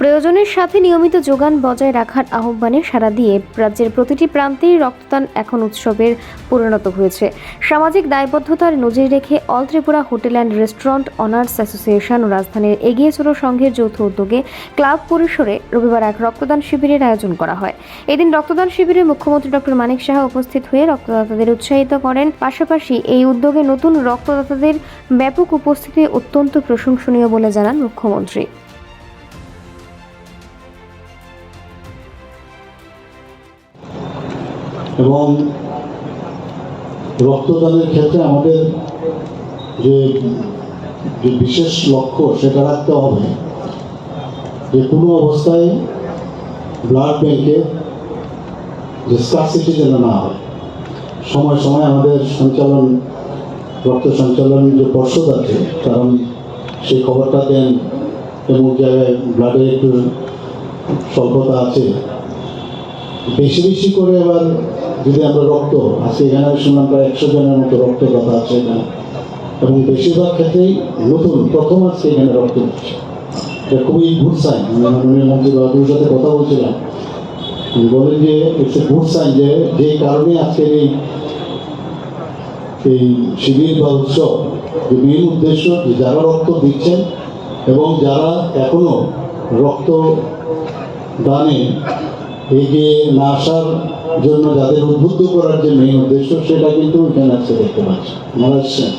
প্রয়োজনের সাথে নিয়মিত যোগান বজায় রাখার আহ্বানে সাড়া দিয়ে রাজ্যের প্রতিটি প্রান্তেই রক্তদান এখন উৎসবের পরিণত হয়েছে। সামাজিক দায়বদ্ধতার নজির রেখে all Tripura hotel and restaurant owners association ও রাজধানীর এগিয়ে চলো সংঘের যৌথ উদ্যোগে ক্লাব পরিসরে রবিবার এক রক্তদান শিবিরের আয়োজন করা হয়। এদিন রক্তদান শিবিরে মুখ্যমন্ত্রী ডক্টর মানিক সাহা উপস্থিত হয়ে রক্তদাতাদের উৎসাহিত করেন। পাশাপাশি এই উদ্যোগে নতুন রক্তদাতাদের ব্যাপক উপস্থিতি অত্যন্ত প্রশংসনীয় বলে জানান মুখ্যমন্ত্রী। এবং রক্তদানের ক্ষেত্রে আমাদের যে যে বিশেষ লক্ষ্য সেটা রাখতে হবে যে কোনো অবস্থায় ব্লাড ব্যাংকে যে স্কারসিটি যেন না হয়, সময় সময় আমাদের সঞ্চালন, রক্ত সঞ্চালন যে পর্ষদ আছে কারণ সেই খবরটা দেন এবং জায়গায় ব্লাডের একটু স্বল্পতা আছে বেশি বেশি করে আবার যদি আমরা রক্ত আজকে এখানে শুনলাম প্রায় একশো জনের মতো রক্ত কথা আছে এখানে। এবং বেশিরভাগ ক্ষেত্রেই নতুন, প্রথম আজকে এখানে রক্ত দিচ্ছে এটা খুবই গুড সাইন মাননীয় মন্ত্রী বাবুর সাথে কথা বলছিলাম। বলেন যে ইটস এ গুড সাইন যে যে কারণে আজকের এই এই শিবির বা উৎসব মেন উদ্দেশ্য যে যারা রক্ত দিচ্ছেন এবং যারা এখনও রক্ত দানে এগিয়ে না আসার জন্য যাদের উদ্বুদ্ধ করার যে মেইন উদ্দেশ্য, সেটা কিন্তু এখানে আজকে দেখতে পাচ্ছি মনে এসছেন